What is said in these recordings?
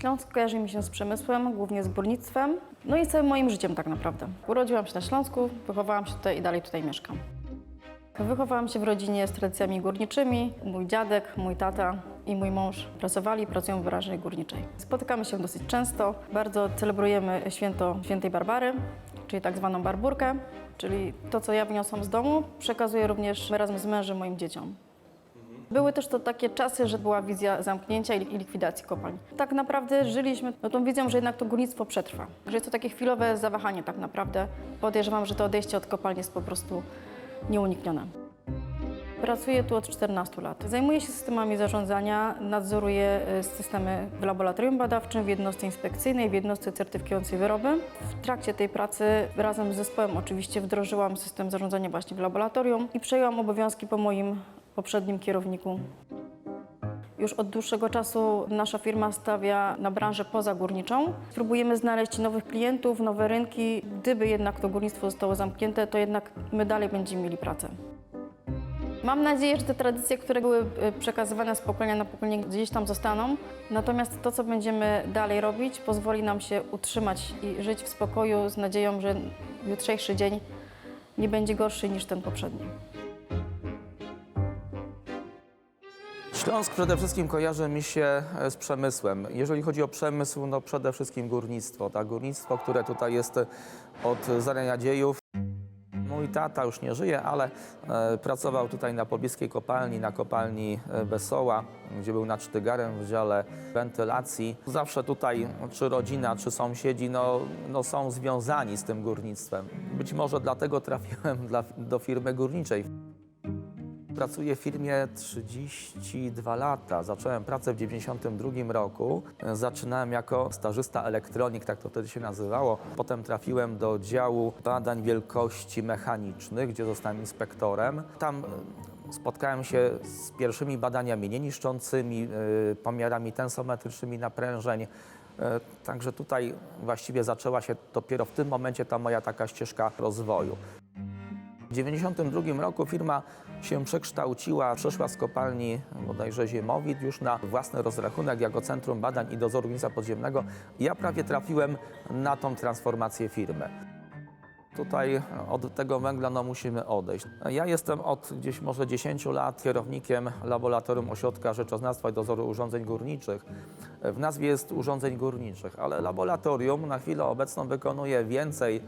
Śląsk kojarzy mi się z przemysłem, głównie z górnictwem, no i całym moim życiem tak naprawdę. Urodziłam się na Śląsku, wychowałam się tutaj i dalej tutaj mieszkam. Wychowałam się w rodzinie z tradycjami górniczymi. Mój dziadek, mój tata i mój mąż pracowali i pracują w branży górniczej. Spotykamy się dosyć często. Bardzo celebrujemy święto świętej Barbary, czyli tak zwaną barburkę, czyli to, co ja wniosłam z domu, przekazuję również razem z mężem moim dzieciom. Były też to takie czasy, że była wizja zamknięcia i likwidacji kopalń. Tak naprawdę żyliśmy no, tą wizją, że jednak to górnictwo przetrwa. Że jest to takie chwilowe zawahanie tak naprawdę. Podejrzewam, że to odejście od kopalni jest po prostu nieuniknione. Pracuję tu od 14 lat. Zajmuję się systemami zarządzania, nadzoruję y, systemy w laboratorium badawczym, w jednostce inspekcyjnej, w jednostce certyfikującej wyroby. W trakcie tej pracy razem z zespołem oczywiście wdrożyłam system zarządzania właśnie w laboratorium i przejęłam obowiązki po moim poprzednim kierowniku. Już od dłuższego czasu nasza firma stawia na branżę pozagórniczą. Próbujemy znaleźć nowych klientów, nowe rynki. Gdyby jednak to górnictwo zostało zamknięte, to jednak my dalej będziemy mieli pracę. Mam nadzieję, że te tradycje, które były y, przekazywane z pokolenia na pokolenie, gdzieś tam zostaną. Natomiast to, co będziemy dalej robić, pozwoli nam się utrzymać i żyć w spokoju z nadzieją, że jutrzejszy dzień nie będzie gorszy niż ten poprzedni. Śląsk przede wszystkim kojarzy mi się e, z przemysłem. Jeżeli chodzi o przemysł, no przede wszystkim górnictwo. Tak, górnictwo, które tutaj jest od zarania dziejów. Mój tata już nie żyje, ale e, pracował tutaj na pobliskiej kopalni, na kopalni e, Wesoła, gdzie był nad Sztygarem w dziale wentylacji. Zawsze tutaj, czy rodzina, czy sąsiedzi, no, no są związani z tym górnictwem. Być może dlatego trafiłem dla, do firmy górniczej. Pracuję w firmie 32 lata. Zacząłem pracę w 92 roku. Zaczynałem jako stażysta elektronik, tak to wtedy się nazywało. Potem trafiłem do działu badań wielkości mechanicznych, gdzie zostałem inspektorem. Tam e, spotkałem się z pierwszymi badaniami nieniszczącymi, e, pomiarami tensometrycznymi naprężeń. E, Także tutaj właściwie zaczęła się dopiero w tym momencie ta moja taka ścieżka rozwoju. W 1992 roku firma się przekształciła, przeszła z kopalni bodajże Ziemowit już na własny rozrachunek jako Centrum Badań i Dozoru Górnictwa Podziemnego. Ja prawie trafiłem na tą transformację firmy. Tutaj od tego węgla no, musimy odejść. Ja jestem od gdzieś może 10 lat kierownikiem Laboratorium Ośrodka Rzeczoznawstwa i Dozoru Urządzeń Górniczych. W nazwie jest urządzeń górniczych, ale laboratorium na chwilę obecną wykonuje więcej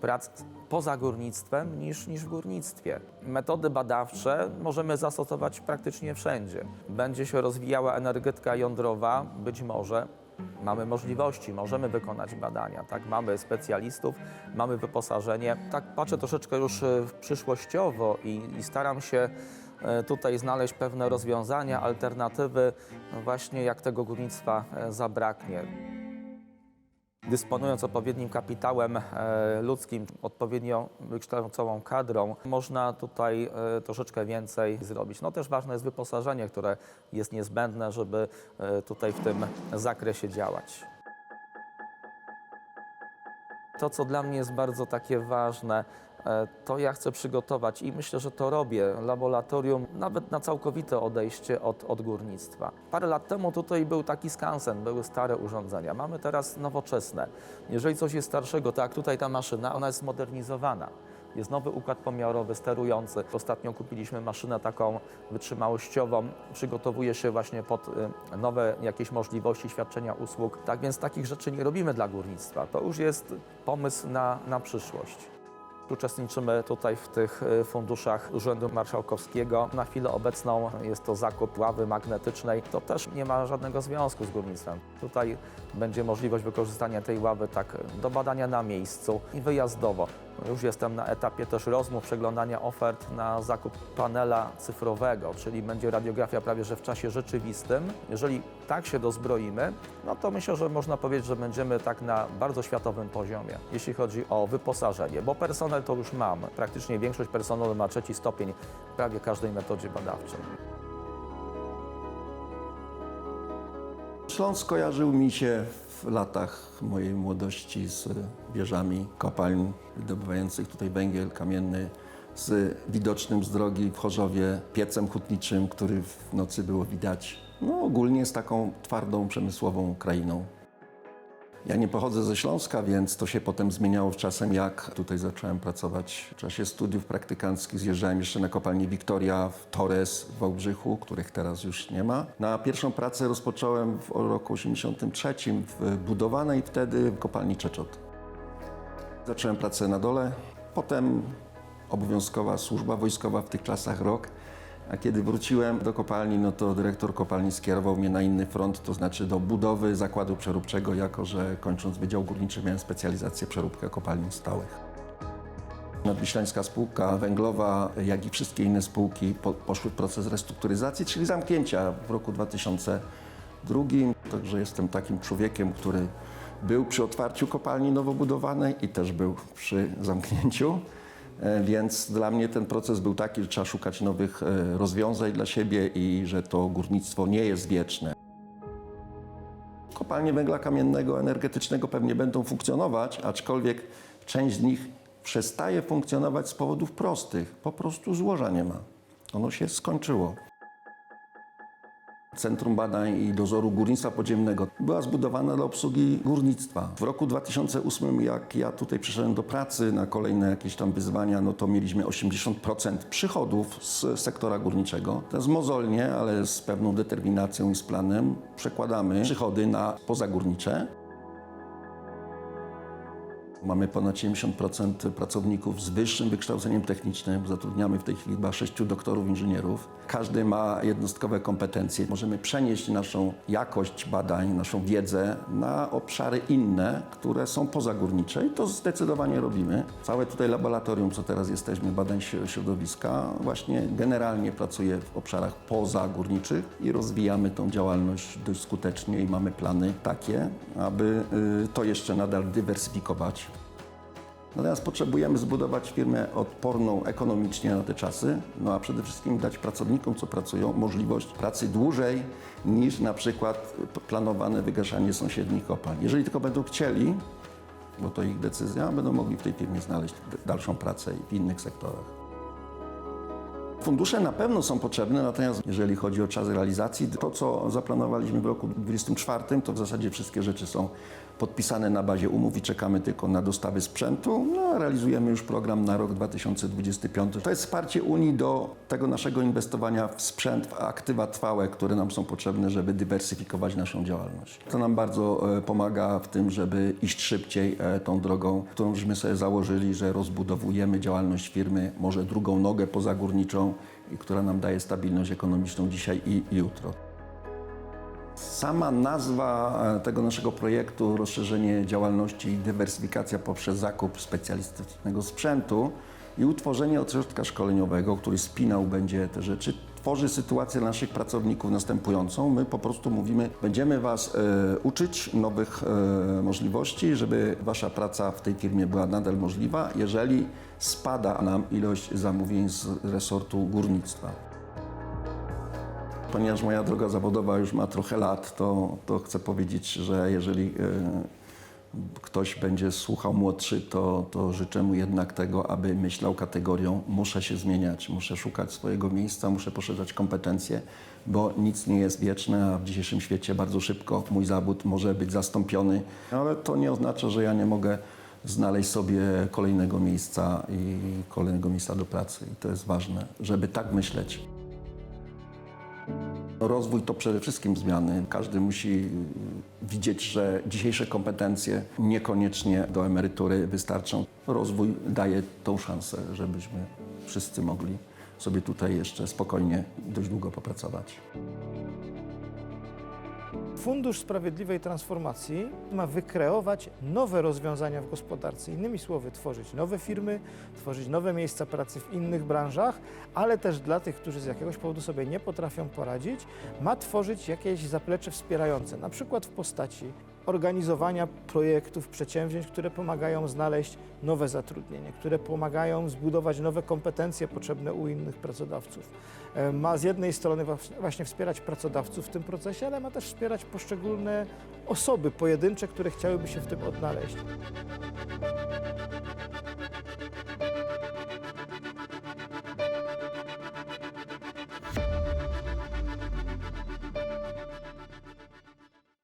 prac poza górnictwem niż, niż w górnictwie. Metody badawcze możemy zastosować praktycznie wszędzie. Będzie się rozwijała energetyka jądrowa, być może mamy możliwości, możemy wykonać badania, tak? Mamy specjalistów, mamy wyposażenie. Tak patrzę troszeczkę już e, przyszłościowo i, i staram się e, tutaj znaleźć pewne rozwiązania, alternatywy, no właśnie jak tego górnictwa e, zabraknie. Dysponując odpowiednim kapitałem e, ludzkim, odpowiednio wykształconą kadrą, można tutaj e, troszeczkę więcej zrobić. No też ważne jest wyposażenie, które jest niezbędne, żeby e, tutaj w tym zakresie działać. To, co dla mnie jest bardzo takie ważne, e, to ja chcę przygotować i myślę, że to robię, laboratorium nawet na całkowite odejście od, od górnictwa. Parę lat temu tutaj był taki skansen, były stare urządzenia. Mamy teraz nowoczesne. Jeżeli coś jest starszego, tak tutaj ta maszyna, ona jest zmodernizowana. Jest nowy układ pomiarowy, sterujący. Ostatnio kupiliśmy maszynę taką wytrzymałościową. Przygotowuje się właśnie pod y, nowe jakieś możliwości świadczenia usług. Tak więc takich rzeczy nie robimy dla górnictwa. To już jest pomysł na, na przyszłość. Uczestniczymy tutaj w tych y, funduszach Urzędu Marszałkowskiego. Na chwilę obecną jest to zakup ławy magnetycznej. To też nie ma żadnego związku z górnictwem. Tutaj będzie możliwość wykorzystania tej ławy tak do badania na miejscu i wyjazdowo. Już jestem na etapie też rozmów, przeglądania ofert na zakup panela cyfrowego, czyli będzie radiografia prawie że w czasie rzeczywistym. Jeżeli tak się dozbroimy, no to myślę, że można powiedzieć, że będziemy tak na bardzo światowym poziomie, jeśli chodzi o wyposażenie, bo personel to już mam. Praktycznie większość personelu ma trzeci stopień w prawie każdej metodzie badawczej. Śląsk kojarzył mi się w latach mojej młodości z wieżami kopalń wydobywających tutaj węgiel kamienny, z widocznym z drogi w Chorzowie piecem hutniczym, który w nocy było widać no, ogólnie z taką twardą, przemysłową krainą. Ja nie pochodzę ze Śląska, więc to się potem zmieniało z czasem, jak tutaj zacząłem pracować. W czasie studiów praktykanckich zjeżdżałem jeszcze na kopalnię Wiktoria w Torres w Wałbrzychu, których teraz już nie ma. Na pierwszą pracę rozpocząłem w roku 83 w budowanej wtedy kopalni Czeczot. Zacząłem pracę na dole, potem obowiązkowa służba wojskowa w tych czasach rok. A kiedy wróciłem do kopalni, no to dyrektor kopalni skierował mnie na inny front, to znaczy do budowy zakładu przeróbczego, jako że kończąc Wydział Górniczy miałem specjalizację przeróbka kopalin stałych. Nadwiślańska spółka węglowa, jak i wszystkie inne spółki po, poszły w proces restrukturyzacji, czyli zamknięcia w roku 2002. Także jestem takim człowiekiem, który był przy otwarciu kopalni nowo budowanej i też był przy zamknięciu. E, Więc dla mnie ten proces był taki, że trzeba szukać nowych e, rozwiązań dla siebie i że to górnictwo nie jest wieczne. Kopalnie węgla kamiennego, energetycznego pewnie będą funkcjonować, aczkolwiek część z nich przestaje funkcjonować z powodów prostych. Po prostu złoża nie ma. Ono się skończyło. Centrum Badań i Dozoru Górnictwa Podziemnego była zbudowana dla obsługi górnictwa. W roku 2008, jak ja tutaj przyszedłem do pracy na kolejne jakieś tam wyzwania, no to mieliśmy 80% przychodów z sektora górniczego. Teraz mozolnie, ale z pewną determinacją i z planem przekładamy przychody na pozagórnicze. Mamy ponad 70% pracowników z wyższym wykształceniem technicznym. Zatrudniamy w tej chwili chyba sześciu doktorów inżynierów. Każdy ma jednostkowe kompetencje. Możemy przenieść naszą jakość badań, naszą wiedzę na obszary inne, które są pozagórnicze i to zdecydowanie robimy. Całe tutaj laboratorium, co teraz jesteśmy, badań śro- środowiska, właśnie generalnie pracuje w obszarach pozagórniczych i rozwijamy tą działalność dość skutecznie i mamy plany takie, aby y, to jeszcze nadal dywersyfikować. Natomiast potrzebujemy zbudować firmę odporną ekonomicznie na te czasy, no a przede wszystkim dać pracownikom, co pracują, możliwość pracy dłużej niż na przykład planowane wygaszanie sąsiednich kopalń. Jeżeli tylko będą chcieli, bo to ich decyzja, będą mogli w tej firmie znaleźć dalszą pracę w innych sektorach. Fundusze na pewno są potrzebne, natomiast jeżeli chodzi o czas realizacji, to co zaplanowaliśmy w roku 2024, to w zasadzie wszystkie rzeczy są podpisane na bazie umów i czekamy tylko na dostawy sprzętu. No, realizujemy już program na rok 2025. To jest wsparcie Unii do tego naszego inwestowania w sprzęt, w aktywa trwałe, które nam są potrzebne, żeby dywersyfikować naszą działalność. To nam bardzo e, pomaga w tym, żeby iść szybciej e, tą drogą, którą żeśmy sobie założyli, że rozbudowujemy działalność firmy, może drugą nogę pozagórniczą, i która nam daje stabilność ekonomiczną dzisiaj i, jutro. Sama nazwa e, tego naszego projektu, rozszerzenie działalności i dywersyfikacja poprzez zakup specjalistycznego sprzętu i utworzenie ośrodka szkoleniowego, który spinał będzie te rzeczy, tworzy sytuację naszych pracowników następującą. My po prostu mówimy, będziemy Was e, uczyć nowych e, możliwości, żeby Wasza praca w tej firmie była nadal możliwa, jeżeli spada nam ilość zamówień z resortu górnictwa. Ponieważ moja droga zawodowa już ma trochę lat, to, to chcę powiedzieć, że jeżeli e, ktoś będzie słuchał młodszy, to, to życzę mu jednak tego, aby myślał kategorią muszę się zmieniać, muszę szukać swojego miejsca, muszę poszerzać kompetencje, bo nic nie jest wieczne, a w dzisiejszym świecie bardzo szybko mój zawód może być zastąpiony, ale to nie oznacza, że ja nie mogę znaleźć sobie kolejnego miejsca i kolejnego miejsca do pracy i to jest ważne, żeby tak myśleć. Rozwój to przede wszystkim zmiany. Każdy musi widzieć, że dzisiejsze kompetencje niekoniecznie do emerytury wystarczą. Rozwój daje tą szansę, żebyśmy wszyscy mogli sobie tutaj jeszcze spokojnie dość długo popracować. Fundusz Sprawiedliwej Transformacji ma wykreować nowe rozwiązania w gospodarce. Innymi słowy, tworzyć nowe firmy, tworzyć nowe miejsca pracy w innych branżach, ale też dla tych, którzy z jakiegoś powodu sobie nie potrafią poradzić, ma tworzyć jakieś zaplecze wspierające, na przykład w postaci organizowania projektów, przedsięwzięć, które pomagają znaleźć nowe zatrudnienie, które pomagają zbudować nowe kompetencje potrzebne u innych pracodawców. E, Ma z jednej strony właśnie wspierać pracodawców w tym procesie, ale ma też wspierać poszczególne osoby pojedyncze, które chciałyby się w tym odnaleźć.